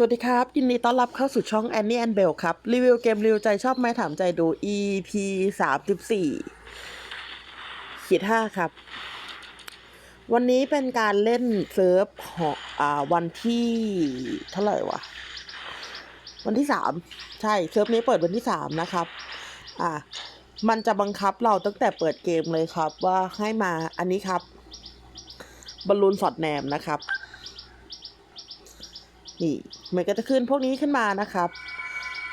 สวัสดีครับ ยินดีต้อนรับเข้าสู่ช่อง Annie and Bell ครับ รีวิวเกมรีวิวใจชอบไหมถามใจดู EP สามสิบสี่ขีดห้าครับ วันนี้เป็นการเล่นเซิร์ฟของอ่าวันที่เท่าไหร่วะ วันที่สามใช่เซิร์ฟนี้เปิดวันที่สามนะครับ อ่า มันจะบังคับเราตั้งแต่เปิดเกมเลยครับ ว่าให้มาอันนี้ครับบอลลูนสอดแนมนะครับ นี่ มันก็จะขึ้นพวกนี้ขึ้นมานะครับ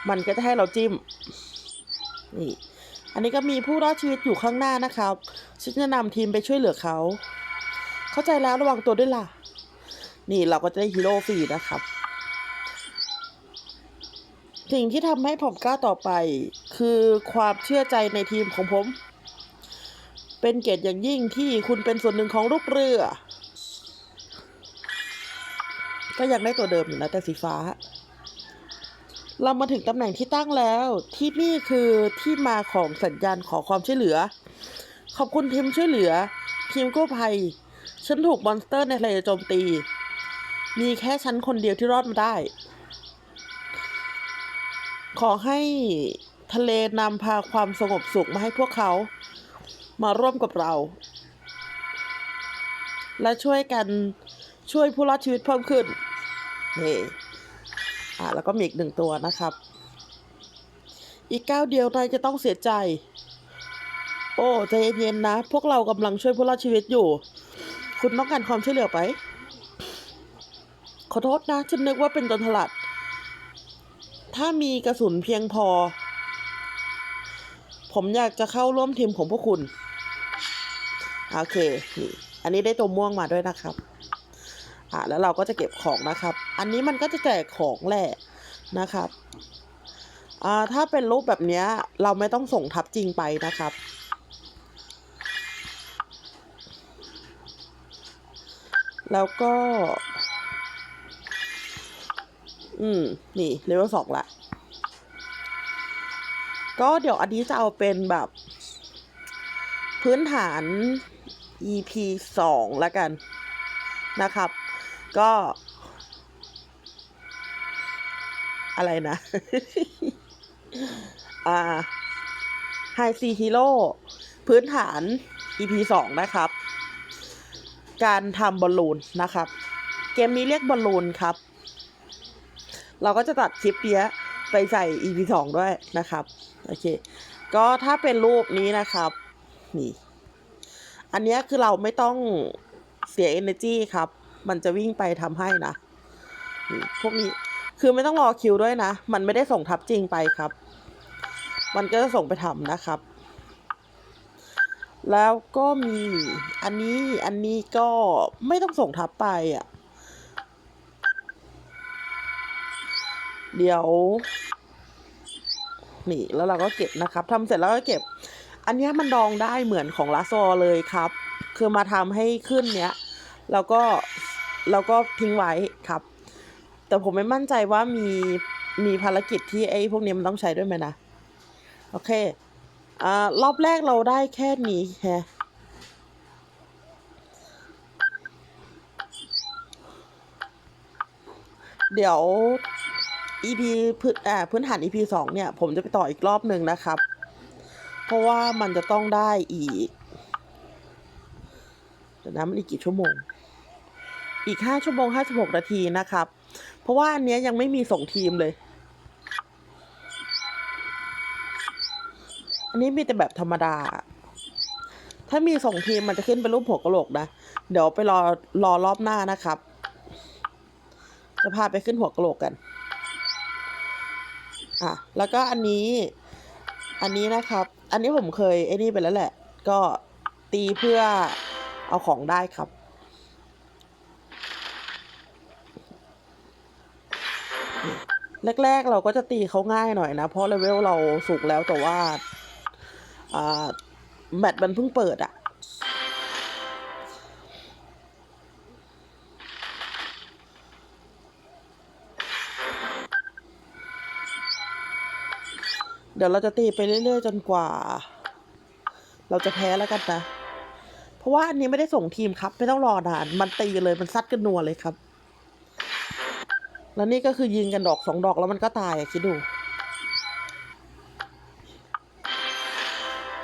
มันก็จะให้เราจิ้ม นี่ อันนี้ก็มีผู้รอดชีวิตอยู่ข้างหน้านะครับฉันจะนำทีมไปช่วยเหลือเขา เข้าใจแล้วระวังตัวด้วยล่ะ นี่เราก็จะได้ฮีโร่ฟรีนะครับ สิ่งที่ทำให้ผมกล้าต่อไป คือความเชื่อใจในทีมของผม เป็นเกียรติอย่างยิ่งที่คุณเป็นส่วนหนึ่งของลูกเรือ ก็ยังได้ตัวเดิมอยู่นะแต่สีฟ้า เรามาถึงตำแหน่งที่ตั้งแล้ว ที่นี่คือที่มาของสัญญาณขอความช่วยเหลือ ขอบคุณทีมช่วยเหลือ ทีมกู้ภัย ฉันถูกมอนสเตอร์ในทะเลโจมตี มีแค่ฉันคนเดียวที่รอดมาได้ ขอให้ทะเลนำพาความสงบสุขมาให้พวกเขา มาร่วมกับเรา และช่วยกัน ช่วยผู้รอดชีวิตเพิ่มขึ้นนี่อ่าแล้วก็มีอีกหนึ่งตัวนะครับ อีกก้าวเดียวนายจะต้องเสียใจ โอ้ใจเย็นๆนะ พวกเรากำลังช่วยผู้รอดชีวิตอยู่ คุณต้องการความช่วยเหลือไป ขอโทษนะ ฉันนึกว่าเป็นจนถลัด ถ้ามีกระสุนเพียงพอ ผมอยากจะเข้าร่วมทีมของพวกคุณ โอเค นี่ อันนี้ได้ตัวม่วงมาด้วยนะครับ อะแล้วเราก็จะเก็บของนะครับ อันนี้มันก็จะแจกของแหละนะครับอ่าถ้าเป็นรูปแบบนี้เราไม่ต้องส่งทับจริงไปนะครับแล้วก็ อืม นี่เลเวลสองละ ก็เดี๋ยวอันนี้จะเอาเป็นแบบ พื้นฐาน EP สองละกันนะครับ ก็ อะไรนะ อ่า High C Hero พื้นฐาน EP สองนะครับ การทำบอลลูนนะครับ เกมนี้เรียกบอลลูนครับ เราก็จะตัดคลิปเนี้ยไปใส่ EP สองด้วยนะครับ โอเค ก็ถ้าเป็นรูปนี้นะครับ นี่ อันเนี้ยคือเราไม่ต้องเสีย energy ครับ มันจะวิ่งไปทำให้นะพวกนี้คือไม่ต้องรอคิวด้วยนะ มันไม่ได้ส่งทับจริงไปครับ มันก็จะส่งไปทำนะครับ แล้วก็มีอันนี้อันนี้ก็ไม่ต้องส่งทับไปอะ เดี๋ยว นี่แล้วเราก็เก็บนะครับทำเสร็จแล้วก็เก็บ อันนี้มันดองได้เหมือนของลาซอเลยครับ คือมาทำให้ขึ้นเนี้ย แล้วก็ แล้วก็ทิ้งไว้ครับ แต่ผมไม่มั่นใจว่ามีมีภารกิจที่ไอ้พวกนี้มันต้องใช้ด้วยไหมนะ โอเคอ่ารอบแรกเราได้แค่นี้แฮะเดี๋ยว EP พื้นอ่าพื้นฐาน EP สองเนี่ย ผมจะไปต่ออีกรอบหนึ่งนะครับ เพราะว่ามันจะต้องได้อีกเดี๋ยวนะมันอีกกี่ชั่วโมง อีกห้าชั่วโมงห้าสิบหกนาทีนะครับ เพราะว่าอันเนี้ยยังไม่มีส่งทีมเลย อันนี้มีแต่แบบธรรมดา ถ้ามีส่งทีมมันจะขึ้นเป็นรูปหัวกะโหลกนะ เดี๋ยวไปรอรอรอบหน้านะครับ จะพาไปขึ้นหัวกะโหลกกัน อะ แล้วก็อันนี้ อันนี้นะครับ อันนี้ผมเคยไอ้นี่ไปแล้วแหละ ก็ตีเพื่อเอาของได้ครับ แรก ๆ เราก็จะตีเขาง่ายหน่อยนะ เพราะเลเวลเราสูงแล้วแต่ว่าแมตช์มันเพิ่งเปิดอะเดี๋ยวเราจะตีไปเรื่อยๆ จนกว่า เราจะแพ้แล้วกันนะ เพราะว่าอันนี้ไม่ได้ส่งทีมครับ ไม่ต้องรอนาน มันตีเลยมันซัดกันนัวเลยครับ แล้วนี่ก็คือยิงกันดอกสองดอกแล้วมันก็ตายอะคิดดู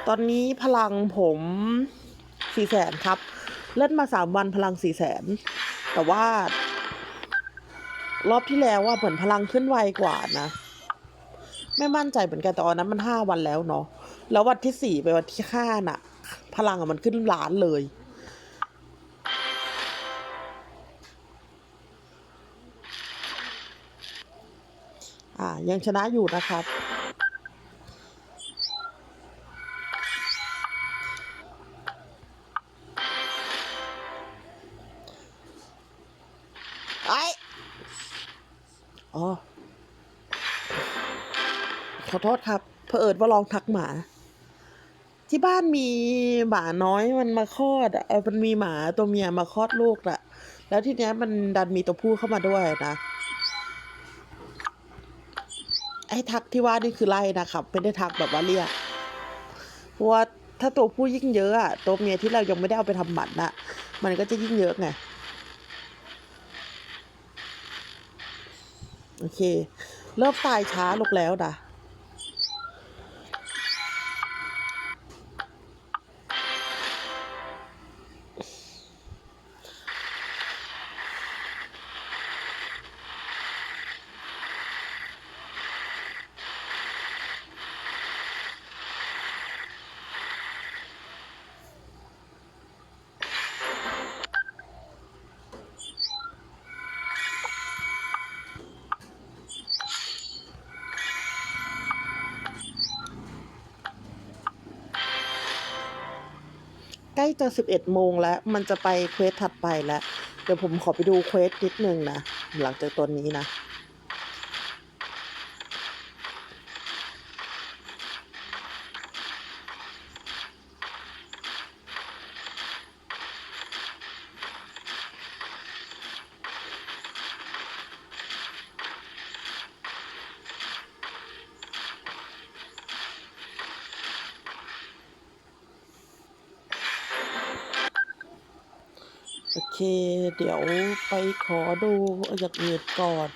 ตอนนี้พลังผมสี่แสนครับ เล่นมาสามวันพลังสี่แสน แต่ว่า รอบที่แล้วว่าเหมือนพลังขึ้นไวกว่านะ ไม่มั่นใจเหมือนกันแต่วันนั้นมันห้าวันแล้วเนาะ แล้ววันที่สี่ไปวันที่ห้าน่ะ พลังอะมันขึ้นล้านเลย อ่า ยังชนะอยู่นะครับไออ๋อ ขอโทษครับเผอิญว่าลองทักหมา ที่บ้านมีหมาน้อยมันมาคลอดอะเออมันมีหมาตัวเมียมาคลอดลูกอะแล้วทีเนี้ยมันดันมีตัวผู้เข้ามาด้วยนะ ไอ้ทักที่ว่านี่คือไล่นะครับไม่ได้ทักแบบว่าเรียกเพราะว่าถ้าตัวผู้ยิ่งเยอะอะตัวเมียที่เรายังไม่ได้เอาไปทำหมันอะมันก็จะยิ่งเยอะไงโอเค เริ่มตายช้าลงแล้วนะ ล้จะสิบเอ็ดโมงแล้ว มันจะไปเควสถัดไปแล้ว เดี๋ยวผมขอไปดูเควสนิดนึงนะ หลังจากตัวนี้นะ เดี๋ยวไปขอดูอย่างอื่นก่อน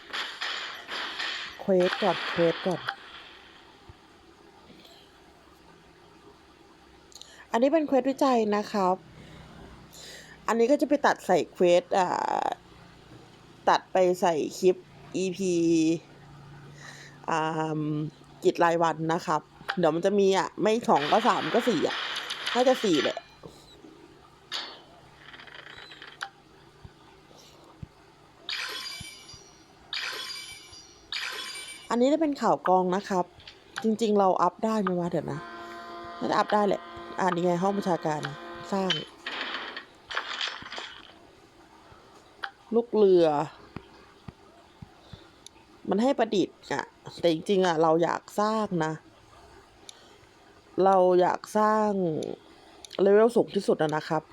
เควสก่อน เควสก่อน อันนี้เป็นเควสวิจัยนะครับ อันนี้ก็จะไปตัดใส่เควสอ่า ตัดไปใส่คลิป EP อ่ากิจรายวันนะครับ เดี๋ยวมันจะมีอะ ไม่สองก็สามก็สี่อะ น่าจะสี่แหละ อันนี้จะเป็นข่าวกองนะครับ จริงๆ เราอัพได้ไหมวะเดี๋ยวนะน่าจะอัพได้แหละ อ่านยังไงห้องประชาการสร้าง ลูกเรือ มันให้ประดิษฐ์อะแต่จริงๆอะเราอยากสร้างนะ เราอยากสร้างเลเวลสูงที่สุดนะครับ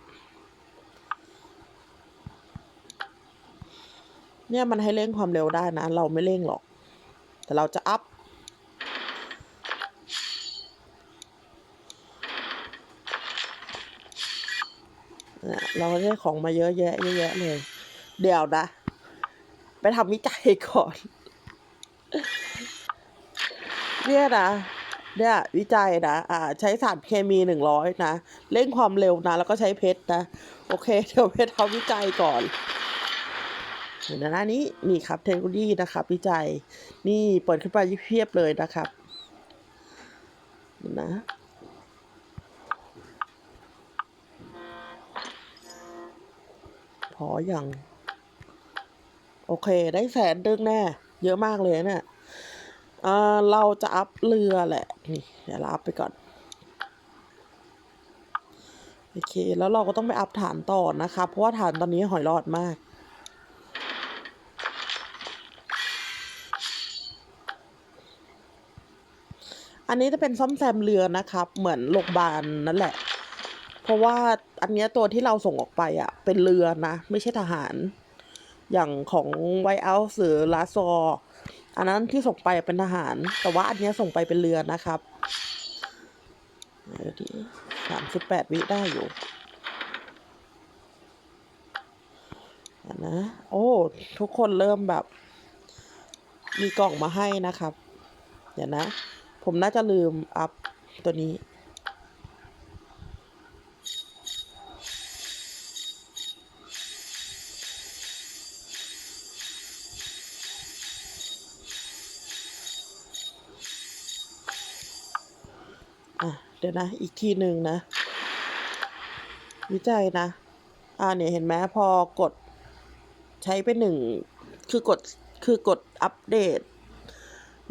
เนี่ยมันให้เร่งความเร็วได้นะ เราไม่เร่งหรอก แต่เราจะอัพเนี่ยเราได้ของมาเยอะแยะเยอะแยะเลย เดี๋ยวนะ ไปทำวิจัยก่อน เนี่ยนะเนี่ยวิจัยนะอ่าใช้สารเคมีหนึ่งร้อยนะ เร่งความเร็วนะ แล้วก็ใช้เพชรนะ โอเค เดี๋ยวไปทำวิจัยก่อน เห็นหน้านี้นี่ครับเทคโนโลยีนะครับ วิจัย นี่เปิดขึ้นไปเพียบเลยนะครับเห็นนะพออย่างโอเค ได้แสนดึงแน่ เยอะมากเลยเนี่ยเราจะอัพเรือแหละ นี่เดี๋ยวเราอัพไปก่อน โอเค แล้วเราก็ต้องไปอัพฐานต่อนะครับเพราะว่าฐานตอนนี้หอยรอดมาก อันนี้จะเป็นซ่อมแซมเรือนะครับ เหมือนโรงพยาบาลนั่นแหละ เพราะว่าอันนี้ตัวที่เราส่งออกไปอะ เป็นเรือนะ ไม่ใช่ทหาร อย่างของไวเอาหรือลาซอร์อันนั้นที่ส่งไปเป็นทหาร แต่ว่าอันนี้ส่งไปเป็นเรือนะครับเดี๋ยวดิสามสิบแปดวิได้อยู่เดี๋ยวนะ โอ้ ทุกคนเริ่มแบบ มีกล่องมาให้นะครับ เดี๋ยวนะ ผมน่าจะลืมอัพตัวนี้ อะ เดี๋ยวนะ อีกทีหนึ่งนะ วิจัยนะ อ่าเนี่ยเห็นไหมพอกดใช้ไปหนึ่ง คือกด คือกดอัปเดต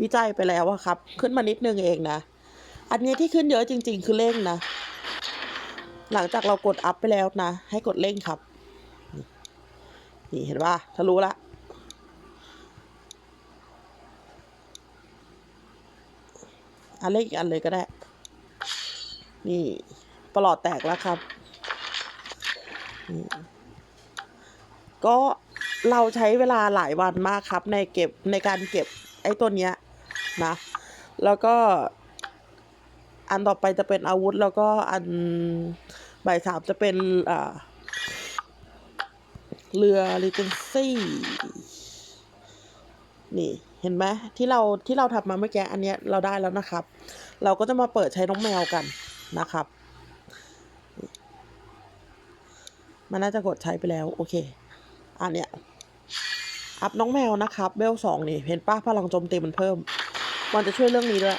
วิจัยไปแล้วอะครับ ขึ้นมานิดนึงเองนะ อันนี้ที่ขึ้นเยอะจริง ๆ คือเร่งนะ หลังจากเรากดอัพไปแล้วนะ ให้กดเร่งครับ นี่เห็นป่ะทะลุละอันเร่งอีกอันเลยก็ได้ นี่ปลอดแตกแล้วครับนี่ก็เราใช้เวลาหลายวันมากครับ ในเก็บในการเก็บไอ้ตัวเนี้ย นะ แล้วก็อันต่อไปจะเป็นอาวุธ แล้วก็อันบ่ายสามจะเป็นอ่าเรือลิเจนซี่นี่เห็นไหมที่เราที่เราทำมาเมื่อกี้อันเนี้ยเราได้แล้วนะครับ เราก็จะมาเปิดใช้น้องแมวกันนะครับ มันน่าจะกดใช้ไปแล้ว โอเค อันเนี้ยอัพน้องแมวนะครับเบลสองนี่ เห็นป้าพลังโจมตีมันเพิ่ม มันจะช่วยเรื่องนี้ด้วย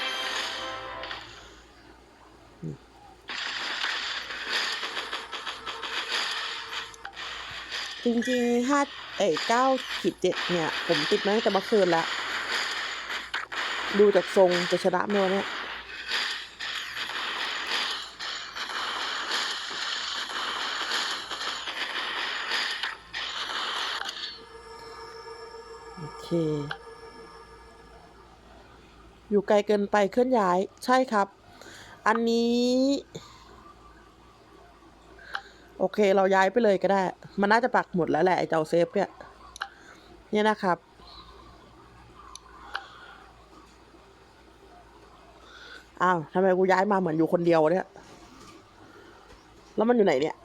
จริงๆห้าเอ้เก้าขีดเจ็ดเนี่ย ผมติดมาตั้งแต่เมื่อคืนแล้ว ดูจากทรงจะชนะเมื่อเนี่ยโอเค อยู่ไกลเกินไปเคลื่อนย้ายใช่ครับ อันนี้ โอเคเราย้ายไปเลยก็ได้ มันน่าจะปักหมดแล้วแหละไอ้เจ้าเซฟเนี่ยเนี่ยนะครับ อ้าวทำไมกูย้ายมาเหมือนอยู่คนเดียวเนี่ย แล้วมันอยู่ไหนเนี่ย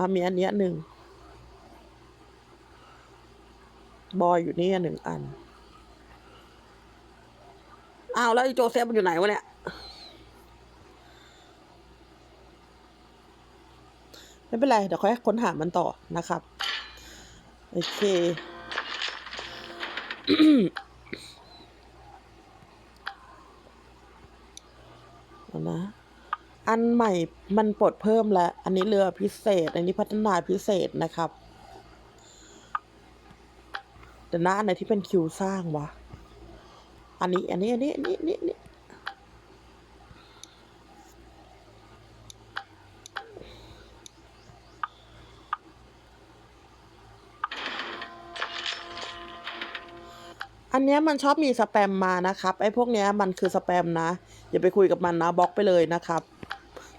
อ่ามีอันเนี้ยหนึ่ง บอยอยู่นี่หนึ่งอัน อ้าวแล้วอ้โจเซฟมันอยู่ไหนวะเนี่ย ไม่เป็นไร เดี๋ยวค่อยค้นหามันต่อนะครับ โอเคเอานะ อันใหม่มันปลดเพิ่มแล้ว อันนี้เรือพิเศษ อันนี้พัฒนาพิเศษนะครับแต่หน้าอันไหนที่เป็นคิวสร้างวะ อันนี้ อันนี้ อันนี้ อันนี้อันนี้อันนี้อันเนี้ยมันชอบมีสแปมมานะครับ ไอ้พวกเนี้ยมันคือสแปมนะ อย่าไปคุยกับมันนะบล็อกไปเลยนะครับ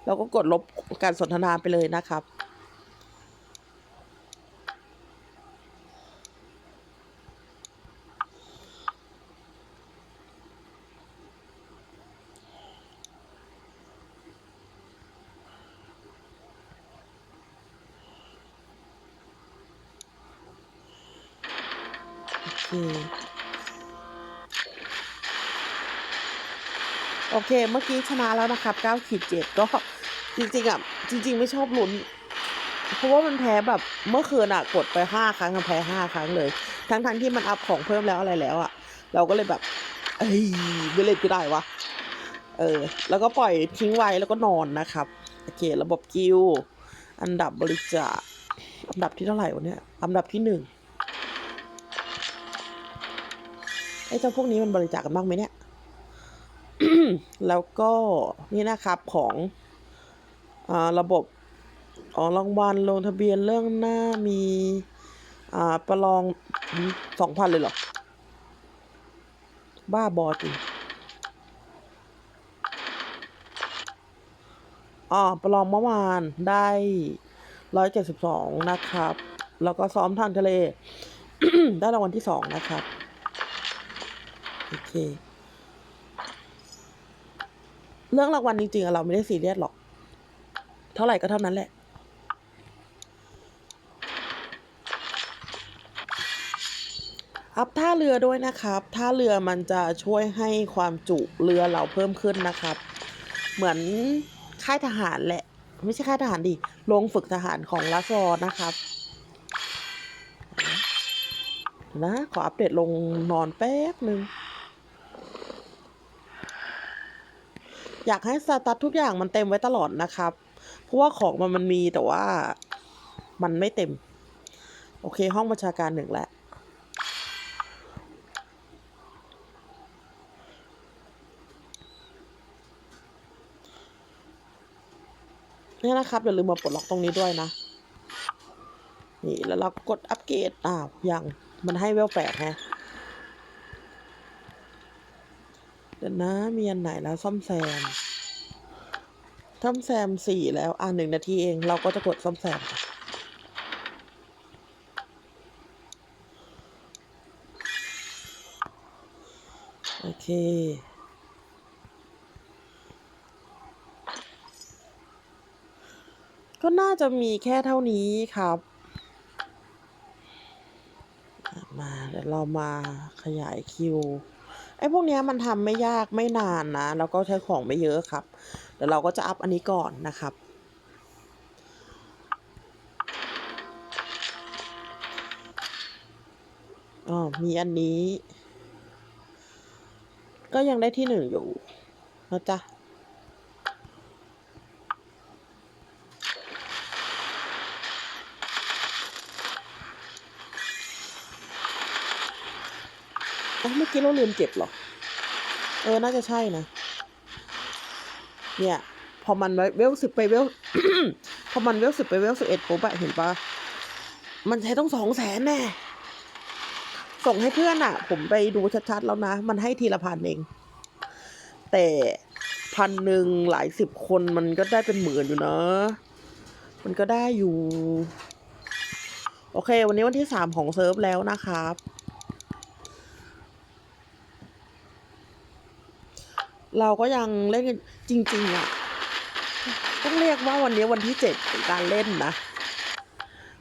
แล้วก็กดลบการสนทนาไปเลยนะครับ เคเมื่อกี้ชนะแล้วนะครับ9ขีด7ก็จริงๆอะจริง ๆ ไม่ชอบลุ้นเพราะว่ามันแพ้แบบเมื่อคืนอะกดไป 5 ครั้งแพ้ 5 ครั้งเลย ทั้งๆที่มันอัพของเพิ่มแล้วอะไรแล้วอะ เราก็เลยแบบ เอ้ยไม่เล่นก็ได้วะเออ แล้วก็ปล่อยทิ้งไว้แล้วก็นอนนะครับ โอเค ระบบกิลด์อันดับบริจาคอันดับที่เท่าไหร่วะเนี่ย อันดับที่หนึ่งไอ้เจ้าพวกนี้มันบริจาคกันบ้างไหมเนี่ย แล้วก็นี่นะครับของอระบบของรางวัลลงทะเบียนเรื่องหน้ามีอ่าประลองสองพันเลยเหรอ บ้าบอจริงอ๋อประลองเมื่อวานได้ร้อยเจ็ดสิบสองนะครับ แล้วก็ซ้อมทางทะเล ได้รางวัลที่สองนะครับ โอเค เรื่องรางวัลจริงๆเราไม่ได้ซีเรียสหรอก เท่าไหร่ก็เท่านั้นแหละ อัพท่าเรือด้วยนะครับ ท่าเรือมันจะช่วยให้ความจุเรือเราเพิ่มขึ้นนะครับ เหมือนค่ายทหารแหละ ไม่ใช่ค่ายทหารดิโรงฝึกทหารของลัสวอร์นะครับนะ ขออัปเดตลงนอนแป๊บหนึ่ง อยากให้สตาร์ททุกอย่างมันเต็มไว้ตลอดนะครับ เพราะว่าของมันมันมีแต่ว่ามันไม่เต็ม โอเค ห้องบัญชาการหนึ่งแล้วเนี่ยนะครับ อย่าลืมมาปลดล็อกตรงนี้ด้วยนะ นี่แล้วเรากดอัปเกรดอ้าวยังมันให้เวลแปดฮะ เดี๋ยวนะมีอันไหนแล้วซ่อมแซมซ่อมแซมสี่แล้วอ่าหนึ่งนาทีเอง เราก็จะกดซ่อมแซมโอเคก็น่าจะมีแค่เท่านี้ครับ มาเดี๋ยวเรามาขยายคิว ไอ้พวกเนี้ยมันทำไม่ยากไม่นานนะ แล้วก็ใช้ของไม่เยอะครับ เดี๋ยวเราก็จะอัพอันนี้ก่อนนะครับอ๋อมีอันนี้ ก็ยังได้ที่หนึ่งอยู่นะจ๊ะ เมื่อกี้เราลืมเก็บหรอ เออ น่าจะใช่นะ เนี่ย พอมันเวลสิบไปเวล พอมันเวลสิบไปเวลสิบเอ็ดปุ๊บอะเห็นปะมันใช้ต้องสองแสนแน่ ส่งให้เพื่อนอะผมไปดูชัดๆแล้วนะ มันให้ทีละพันเอง แต่พันหนึ่งหลายสิบคนมันก็ได้เป็นหมื่นอยู่นะ มันก็ได้อยู่ โอเค วันนี้วันที่สามของเซิร์ฟแล้วนะครับ เราก็ยังเล่นจริง ๆอะต้องเรียกว่าวันนี้วันที่เจ็ดของการเล่นนะ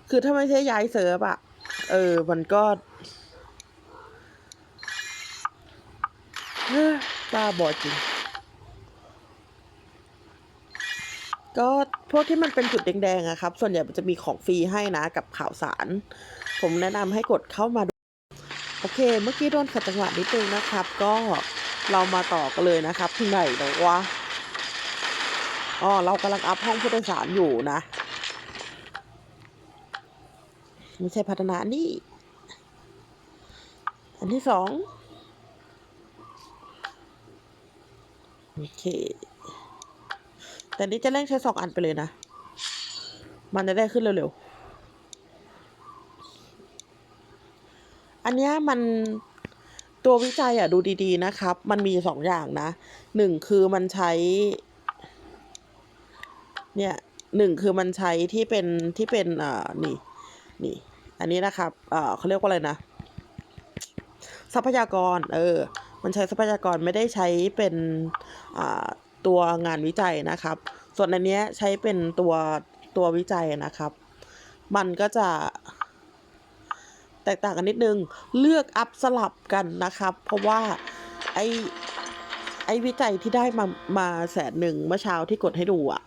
คือถ้าไม่ใช่ย้ายเซิร์ฟอะเออ มันก็เฮ้ยบ้าบอจริง ก็พวกที่มันเป็นจุดแดงๆอะครับ ส่วนใหญ่มันจะมีของฟรีให้นะกับข่าวสาร ผมแนะนำให้กดเข้ามาดู โอเค เมื่อกี้โดนขัดจังหวะนิดนึงนะครับ ก็ เรามาต่อกันเลยนะครับที่ไหนเนอวะอ๋อเรากำลังอัพห้องผู้โดยสารอยู่นะ ไม่ใช่พัฒนานี่ อันที่สองโอเค แต่นี้จะเร่งใช้สองอันไปเลยนะ มันจะได้ขึ้นเร็วๆ อันนี้มัน ตัววิจัยอะดูดีๆนะครับ มันมีสองอย่างนะหนึ่งคือมันใช้ เนี่ยหนึ่งคือมันใช้ที่เป็นที่เป็นอ่านี่นี่ อันนี้นะครับเอ่อเขาเรียกว่าอะไรนะ ทรัพยากร เออ มันใช้ทรัพยากรไม่ได้ใช้เป็นอ่าตัวงานวิจัยนะครับ ส่วนอันเนี้ยใช้เป็นตัวตัววิจัยนะครับ มันก็จะ ตกต่างกันนิดนึง เลือกอัพสลับกันนะครับเพราะว่าไอไอวิจัยที่ได้มามาแสนหนึ่งเมื่อเช้าที่กดให้ดูอะ่ะ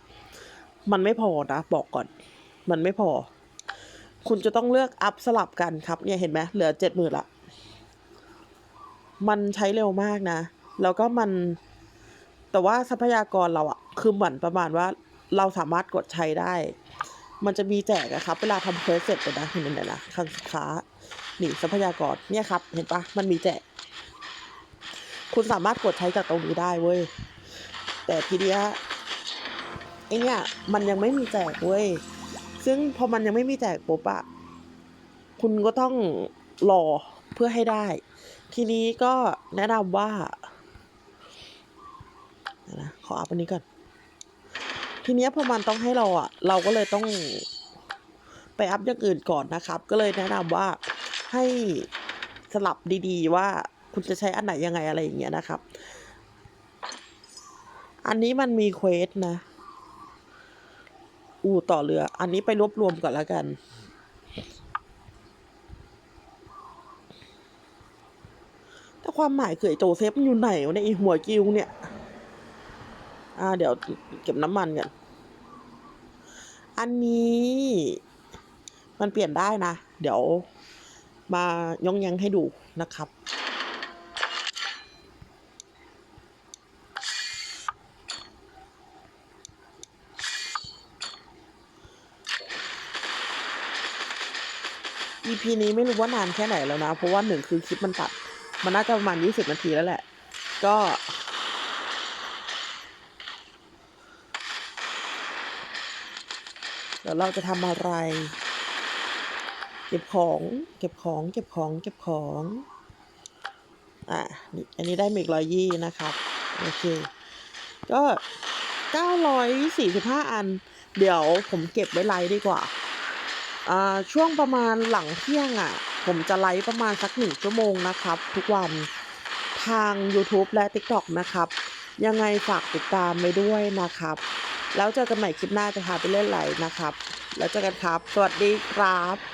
มันไม่พอนะ บอกก่อน มันไม่พอ คุณจะต้องเลือกอัพสลับกันครับ เนี่ยเห็นไหมเหลือเจ็ดหมื่นละมันใช้เร็วมากนะ แล้วก็มัน แต่ว่าทรัพยากรเราอะคือเหมือนประมาณว่าเราสามารถกดใช้ได้ มันจะมีแจกอะครับ เวลาทำเควสเสร็จเลยนะเห็นไหมนะคลังสินค้า นี่ทรัพยากรเนี่ยครับ เห็นปะมันมีแจกคุณสามารถกดใช้จากตรงนี้ได้เว้ย แต่ทีเนี้ยไอเนี่ยมันยังไม่มีแจกเว้ย ซึ่งพอมันยังไม่มีแจกปุ๊บอะคุณก็ต้องรอเพื่อให้ได้ ทีนี้ก็แนะนำว่านะขออัพอันนี้ก่อน ทีเนี้ยพอมันต้องให้เราอะเราก็เลยต้องไปอัพอย่างอื่นก่อนนะครับ ก็เลยแนะนำว่า ให้สลับดีๆ ว่าคุณจะใช้อันไหนยังไงอะไรอย่างเงี้ยนะครับ อันนี้มันมีเควสนะ อู่ต่อเรือ อันนี้ไปรวบรวมก่อนแล้วกันแต่ความหมายคือไอโจเซฟมันอยู่ไหนวะเนี่ยไอหัวกิ้วเนี่ย อ่า เดี๋ยวเก็บน้ำมันกัน อันนี้ มันเปลี่ยนได้นะ เดี๋ยว มายองยังให้ดูนะครับ EP นี้ไม่รู้ว่านานแค่ไหนแล้วนะ เพราะว่าหนึ่งคือคลิปมันตัด มันน่าจะประมาณยี่สิบนาทีแล้วแหละ ก็เดี๋ยวเราจะทำอะไร เก็บของ เก็บของ เก็บของ เก็บของ อะอันนี้ได้เมกร้อยยี่นะครับ โอเค ก็เก้าร้อยสี่สิบห้าอัน เดี๋ยวผมเก็บไว้ไลฟ์ดีกว่า อ่า ช่วงประมาณหลังเที่ยงอะ ผมจะไลฟ์ประมาณสักหนึ่งชั่วโมงนะครับ ทุกวันทาง YouTube และ TikTok นะครับ ยังไงฝากติดตามไปด้วยนะครับ แล้วเจอกันใหม่คลิปหน้าจะพาไปเล่นอะไรนะครับ แล้วเจอกันครับ สวัสดีครับ